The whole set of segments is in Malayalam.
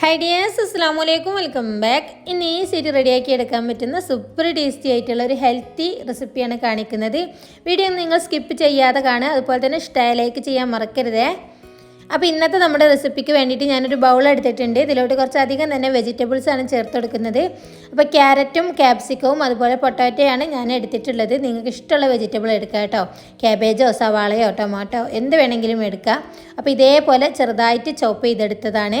ഹൈ ഡിയേഴ്സ് അസ്സാം വലൈക്കും വെൽക്കം ബാക്ക് ഇന്ന് ഈ സീറ്റ് റെഡിയാക്കി എടുക്കാൻ പറ്റുന്ന സൂപ്പർ ടേസ്റ്റി ആയിട്ടുള്ള ഒരു ഹെൽത്തി റെസിപ്പിയാണ് കാണിക്കുന്നത്. വീഡിയോ നിങ്ങൾ സ്കിപ്പ് ചെയ്യാതെ കാണുക. അതുപോലെ തന്നെ സ്റ്റൈലേക്ക് ചെയ്യാൻ മറക്കരുതേ. അപ്പോൾ ഇന്നത്തെ നമ്മുടെ റെസിപ്പിക്ക് വേണ്ടിയിട്ട് ഞാനൊരു ബൗൾ എടുത്തിട്ടുണ്ട്. ഇതിലോട്ട് കുറച്ചധികം തന്നെ വെജിറ്റബിൾസ് ആണ് ചേർത്ത് കൊടുക്കുന്നത് അപ്പോൾ ക്യാരറ്റും ക്യാപ്സിക്കവും അതുപോലെ പൊട്ടാറ്റോയാണ് ഞാൻ എടുത്തിട്ടുള്ളത്. നിങ്ങൾക്ക് ഇഷ്ടമുള്ള വെജിറ്റബിൾ എടുക്കുക കേട്ടോ. ക്യാബേജോ സവാളയോ ടൊമാറ്റോ എന്ത് വേണമെങ്കിലും എടുക്കാം. അപ്പോൾ ഇതേപോലെ ചെറുതായിട്ട് ചോപ്പ് ചെയ്തെടുത്തതാണ്.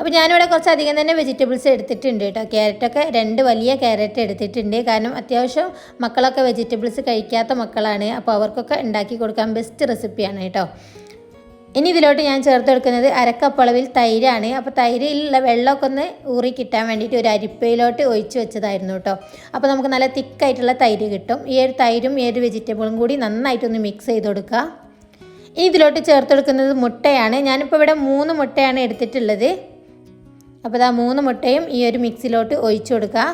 അപ്പോൾ ഞാനിവിടെ കുറച്ച് അധികം തന്നെ വെജിറ്റബിൾസ് എടുത്തിട്ടുണ്ട് കേട്ടോ. ക്യാരറ്റൊക്കെ രണ്ട് വലിയ ക്യാരറ്റ് എടുത്തിട്ടുണ്ട്. കാരണം അത്യാവശ്യം മക്കളൊക്കെ വെജിറ്റബിൾസ് കഴിക്കാത്ത മക്കളാണ്. അപ്പോൾ അവർക്കൊക്കെ ഉണ്ടാക്കി കൊടുക്കാൻ ബെസ്റ്റ് റെസിപ്പിയാണ് കേട്ടോ. ഇനി ഇതിലോട്ട് ഞാൻ ചേർത്ത് കൊടുക്കുന്നത് അരക്കപ്പളവിൽ തൈരാണ്. അപ്പോൾ തൈരിലുള്ള വെള്ളമൊക്കെ ഒന്ന് ഊറി കിട്ടാൻ വേണ്ടിയിട്ട് ഒരു അരിപ്പയിലോട്ട് ഒഴിച്ചു വെച്ചതായിരുന്നു കേട്ടോ. അപ്പോൾ നമുക്ക് നല്ല തിക്കായിട്ടുള്ള തൈര് കിട്ടും. ഈ ഒരു തൈരും ഈ ഒരു വെജിറ്റബിളും കൂടി നന്നായിട്ടൊന്ന് മിക്സ് ചെയ്ത് കൊടുക്കുക ഇനി ഇതിലോട്ട് ചേർത്ത് കൊടുക്കുന്നത് മുട്ടയാണ്. ഞാനിപ്പോൾ ഇവിടെ മൂന്ന് മുട്ടയാണ് എടുത്തിട്ടുള്ളത്. അപ്പോൾ ആ മൂന്ന് മുട്ടയും ഈ ഒരു മിക്സിലോട്ട് ഒഴിച്ചു കൊടുക്കുക.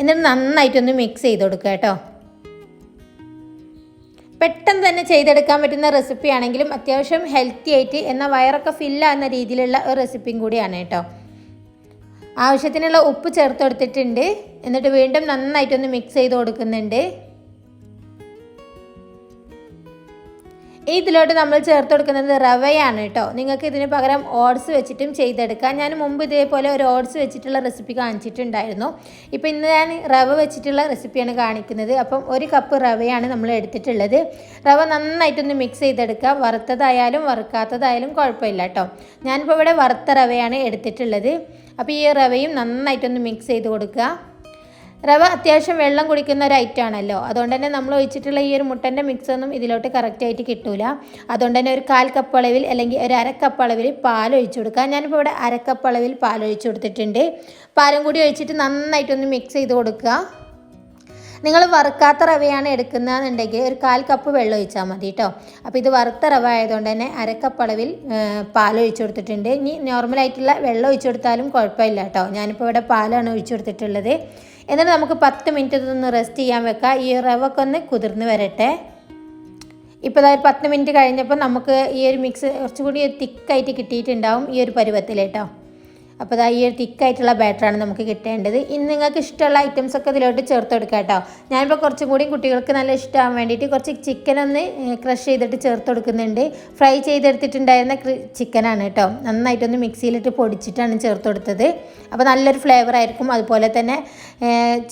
എന്നിട്ട് നന്നായിട്ടൊന്ന് മിക്സ് ചെയ്ത് കൊടുക്കുക കേട്ടോ. പെട്ടെന്ന് തന്നെ ചെയ്തെടുക്കാൻ പറ്റുന്ന റെസിപ്പി ആണെങ്കിലും അത്യാവശ്യം ഹെൽത്തി ആയിട്ട് എന്നാൽ വയറൊക്കെ ഫില്ലാകുന്ന രീതിയിലുള്ള ഒരു റെസിപ്പിയും കൂടിയാണ് കേട്ടോ. ആവശ്യത്തിനുള്ള ഉപ്പ് ചേർത്ത് കൊടുത്തിട്ടുണ്ട്. എന്നിട്ട് വീണ്ടും നന്നായിട്ടൊന്ന് മിക്സ് ചെയ്ത് കൊടുക്കുന്നുണ്ട്. ഇതിലോട്ട് നമ്മൾ ചേർത്ത് കൊടുക്കുന്നത് റവയാണ് കേട്ടോ. നിങ്ങൾക്ക് ഇതിന് പകരം ഓട്സ് വെച്ചിട്ടും ചെയ്തെടുക്കാം. ഞാൻ മുമ്പ് ഇതേപോലെ ഒരു ഓട്സ് വെച്ചിട്ടുള്ള റെസിപ്പി കാണിച്ചിട്ടുണ്ടായിരുന്നു. ഇപ്പോൾ ഇന്ന് ഞാൻ റവ വെച്ചിട്ടുള്ള റെസിപ്പിയാണ് കാണിക്കുന്നത്. അപ്പം ഒരു കപ്പ് റവയാണ് നമ്മൾ എടുത്തിട്ടുള്ളത്. റവ നന്നായിട്ടൊന്ന് മിക്സ് ചെയ്തെടുക്കുക വറുത്തതായാലും വറുക്കാത്തതായാലും കുഴപ്പമില്ല കേട്ടോ. ഞാനിപ്പോൾ ഇവിടെ വറുത്ത റവയാണ് എടുത്തിട്ടുള്ളത്. അപ്പോൾ ഈ റവയും നന്നായിട്ടൊന്ന് മിക്സ് ചെയ്ത് കൊടുക്കുക. റവ അത്യാവശ്യം വെള്ളം കുടിക്കുന്ന ഒരു ഐറ്റം ആണല്ലോ. അതുകൊണ്ട് തന്നെ നമ്മൾ ഒഴിച്ചിട്ടുള്ള ഈ ഒരു മുട്ടന്റെ മിക്സ് ഒന്നും ഇതിലോട്ട് കറക്റ്റായിട്ട് കിട്ടൂല. അതുകൊണ്ട് തന്നെ ഒരു കാൽ കപ്പ് അളവിൽ അല്ലെങ്കിൽ ഒരു അരക്കപ്പ് അളവിൽ പാൽ ഒഴിച്ചു കൊടുക്കുക. ഞാനിപ്പോൾ ഇവിടെ അരക്കപ്പ് അളവിൽ പാൽ ഒഴിച്ചു കൊടുത്തിട്ടുണ്ട്. പാലും കൂടി ഒഴിച്ചിട്ട് നന്നായിട്ടൊന്ന് മിക്സ് ചെയ്ത് കൊടുക്കുക. നിങ്ങൾ വറുക്കാത്ത റവയാണ് എടുക്കുന്നതെന്നുണ്ടെങ്കിൽ ഒരു കാൽ കപ്പ് വെള്ളം ഒഴിച്ചാൽ മതി കേട്ടോ അപ്പോൾ ഇത് വറുത്ത റവ ആയതുകൊണ്ട് തന്നെ അരക്കപ്പ് അളവിൽ പാൽ ഒഴിച്ചു കൊടുത്തിട്ടുണ്ട്. ഇനി നോർമലായിട്ടുള്ള വെള്ളം ഒഴിച്ചു കൊടുത്താലും കുഴപ്പമില്ല കേട്ടോ ഞാനിപ്പോൾ ഇവിടെ പാലാണ് ഒഴിച്ചു കൊടുത്തിട്ടുള്ളത്. എന്നിട്ട് നമുക്ക് പത്ത് മിനിറ്റ് ഇതൊന്ന് റെസ്റ്റ് ചെയ്യാൻ വെക്കാം. ഈ റവൊക്കെ ഒന്ന് കുതിർന്ന് വരട്ടെ. ഇപ്പോൾ അതായത് പത്ത് മിനിറ്റ് കഴിഞ്ഞപ്പോൾ നമുക്ക് ഈ ഒരു മിക്സ് കുറച്ചുകൂടി തിക്കായിട്ട് കിട്ടിയിട്ടുണ്ടാവും ഈ ഒരു പരുവത്തിൽ കേട്ടോ. അപ്പോൾ ഇതാ ഈ ഒരു തിക്കായിട്ടുള്ള ബാറ്ററാണ് നമുക്ക് കിട്ടേണ്ടത്. ഇനി നിങ്ങൾക്ക് ഇഷ്ടമുള്ള ഐറ്റംസ് ഒക്കെ ഇതിലോട്ട് ചേർത്ത് കൊടുക്കുക കേട്ടോ. ഞാനിപ്പോൾ കുറച്ചും കൂടി കുട്ടികൾക്ക് നല്ല ഇഷ്ടമാകാൻ വേണ്ടിയിട്ട് കുറച്ച് ചിക്കൻ ഒന്ന് ക്രഷ് ചെയ്തിട്ട് ചേർത്ത് കൊടുക്കുന്നുണ്ട്. ഫ്രൈ ചെയ്തെടുത്തിട്ടുണ്ടായിരുന്ന ചിക്കനാണ് കേട്ടോ. നന്നായിട്ടൊന്ന് മിക്സിയിലിട്ട് പൊടിച്ചിട്ടാണ് ചേർത്ത് കൊടുത്തത്. അപ്പോൾ നല്ലൊരു ഫ്ലേവർ ആയിരിക്കും. അതുപോലെ തന്നെ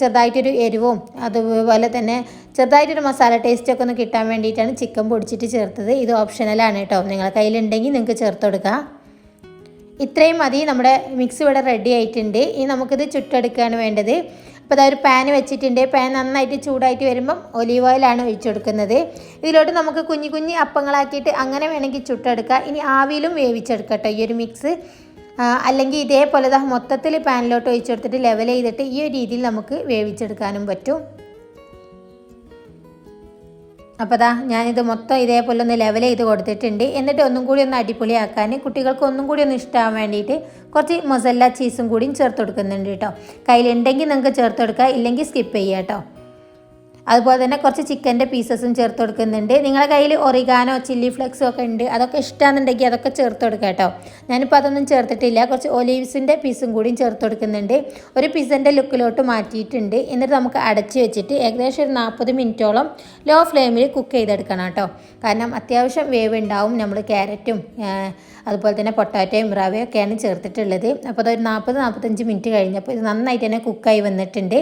ചെറുതായിട്ടൊരു എരിവും അതുപോലെ തന്നെ ചെറുതായിട്ടൊരു മസാല ടേസ്റ്റ് ഒക്കെ ഒന്ന് കിട്ടാൻ വേണ്ടിയിട്ടാണ് ചിക്കൻ പൊടിച്ചിട്ട് ചേർത്തത്. ഇത് ഓപ്ഷനലാണ് കേട്ടോ. നിങ്ങളുടെ കയ്യിലുണ്ടെങ്കിൽ നിങ്ങൾക്ക് ചേർത്ത് കൊടുക്കാം. ഇത്രയും മതി. നമ്മുടെ മിക്സ് ഇവിടെ റെഡി ആയിട്ടുണ്ട്. ഇനി നമുക്കിത് ചുട്ടെടുക്കുകയാണ് വേണ്ടത്. അപ്പോൾ അതൊരു പാൻ വെച്ചിട്ടുണ്ട്. പാൻ നന്നായിട്ട് ചൂടായിട്ട് വരുമ്പം ഒലീവ് ഓയിലാണ് ഒഴിച്ചു കൊടുക്കുന്നത്. ഇതിലോട്ട് നമുക്ക് കുഞ്ഞു കുഞ്ഞു അപ്പങ്ങളാക്കിയിട്ട് അങ്ങനെ വേണമെങ്കിൽ ചുട്ടെടുക്കുക ഇനി ആവിയിലും വേവിച്ചെടുക്കട്ടോ ഈ ഒരു മിക്സ് അല്ലെങ്കിൽ ഇതേപോലെ മൊത്തത്തിൽ പാനിലോട്ട് ഒഴിച്ചു കൊടുത്തിട്ട് ലെവൽ ചെയ്തിട്ട് ഈ ഒരു രീതിയിൽ നമുക്ക് വേവിച്ചെടുക്കാനും പറ്റും. അപ്പോൾ ദാ ഞാനിത് മൊത്തം ഇതേപോലെ ഒന്ന് ലെവൽ ചെയ്ത് കൊടുത്തിട്ടുണ്ട്. എന്നിട്ട് ഒന്നും കൂടി ഒന്ന് അടിപൊളിയാക്കാൻ കുട്ടികൾക്ക് ഒന്നും കൂടി ഒന്ന് ഇഷ്ടമാകാൻ വേണ്ടിയിട്ട് കുറച്ച് മൊസല്ല ചീസും കൂടിയും ചേർത്ത് കൊടുക്കുന്നുണ്ട് കേട്ടോ. കയ്യിലുണ്ടെങ്കിൽ നിങ്ങൾക്ക് ചേർത്ത് കൊടുക്കുക ഇല്ലെങ്കിൽ സ്കിപ്പ് ചെയ്യാം കേട്ടോ. അതുപോലെ തന്നെ കുറച്ച് ചിക്കന്റെ പീസസും ചേർത്ത് കൊടുക്കുന്നുണ്ട്. നിങ്ങളുടെ കയ്യിൽ ഒറിഗാനോ ചില്ലി ഫ്ലെക്സോ ഒക്കെ ഉണ്ട്. അതൊക്കെ ഇഷ്ടമാണെന്നുണ്ടെങ്കിൽ അതൊക്കെ ചേർത്ത് കൊടുക്കുക കേട്ടോ. ഞാനിപ്പോൾ അതൊന്നും ചേർത്തിട്ടില്ല. കുറച്ച് ഒലീവ്സിന്റെ പീസും കൂടിയും ചേർത്ത് കൊടുക്കുന്നുണ്ട്. ഒരു പിസന്റെ ലുക്കിലോട്ട് മാറ്റിയിട്ടുണ്ട്. എന്നിട്ട് നമുക്ക് അടച്ച് വെച്ചിട്ട് ഏകദേശം ഒരു നാൽപ്പത് മിനിറ്റോളം ലോ ഫ്ലെയിമിൽ കുക്ക് ചെയ്തെടുക്കണം കേട്ടോ. കാരണം അത്യാവശ്യം വേവ് ഉണ്ടാവും നമ്മൾ ക്യാരറ്റും അതുപോലെ തന്നെ പൊട്ടാറ്റോയും റവയൊക്കെയാണ് ചേർത്തിട്ടുള്ളത്. അപ്പോൾ അതൊരു നാൽപ്പത് നാൽപ്പത്തഞ്ച് മിനിറ്റ് കഴിഞ്ഞപ്പോൾ ഇത് നന്നായിട്ട് തന്നെ കുക്കായി വന്നിട്ടുണ്ട്.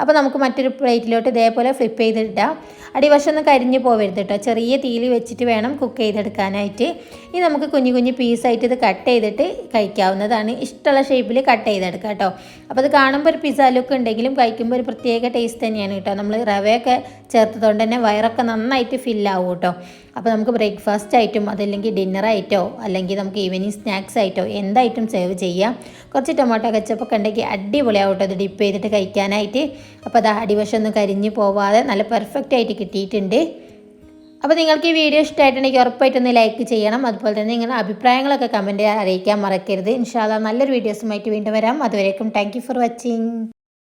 അപ്പോൾ നമുക്ക് മറ്റൊരു പ്ലേറ്റിലോട്ട് ഇതേപോലെ ഫ്ലിപ്പ് ചെയ്തിട്ടാൽ അടിവശം ഒന്ന് കരിഞ്ഞു പോവരുത് കേട്ടോ ചെറിയ തീയിൽ വെച്ചിട്ട് വേണം കുക്ക് ചെയ്തെടുക്കാനായിട്ട്. ഇനി നമുക്ക് കുഞ്ഞു കുഞ്ഞു പീസായിട്ട് ഇത് കട്ട് ചെയ്തിട്ട് കഴിക്കാവുന്നതാണ്. ഇഷ്ടമുള്ള ഷേപ്പിൽ കട്ട് ചെയ്തെടുക്കാം കേട്ടോ അപ്പോൾ അത് കാണുമ്പോൾ ഒരു പിസ്സ ലുക്ക് ഉണ്ടെങ്കിലും കഴിക്കുമ്പോൾ ഒരു പ്രത്യേക ടേസ്റ്റ് തന്നെയാണ് കേട്ടോ നമ്മൾ റവയൊക്കെ ചേർത്തതുകൊണ്ട് തന്നെ വയറൊക്കെ നന്നായിട്ട് ഫില്ലാവും കേട്ടോ അപ്പോൾ നമുക്ക് ബ്രേക്ക്ഫാസ്റ്റ് ഐറ്റം അതല്ലെങ്കിൽ ഡിന്നർ ആയിട്ടോ അല്ലെങ്കിൽ നമുക്ക് ഈവനിങ് സ്നാക്സ് ആയിട്ടോ എന്തായിട്ടും സേവ് ചെയ്യാം. കുറച്ച് ടൊമാറ്റോ കച്ചപ്പൊക്കെ ഉണ്ടെങ്കിൽ അടിപൊളിയാവട്ടോ അത് ഡിപ്പ് ചെയ്തിട്ട് കഴിക്കാനായിട്ട്. അപ്പോൾ അത് അടിവശം ഒന്നും കരിഞ്ഞു പോവാതെ നല്ല പെർഫെക്റ്റ് ആയിട്ട് കിട്ടിയിട്ടുണ്ട്. അപ്പോൾ നിങ്ങൾക്ക് ഈ വീഡിയോ ഇഷ്ടമായിട്ടുണ്ടെങ്കിൽ ഉറപ്പായിട്ടൊന്ന് ലൈക്ക് ചെയ്യണം. അതുപോലെ തന്നെ നിങ്ങളുടെ അഭിപ്രായങ്ങളൊക്കെ കമന്റ് അറിയിക്കാൻ മറക്കരുത്. ഇൻഷാല്ല നല്ലൊരു വീഡിയോസുമായിട്ട് വീണ്ടും വരാം. അതുവരേക്കും താങ്ക് ഫോർ വാച്ചിങ്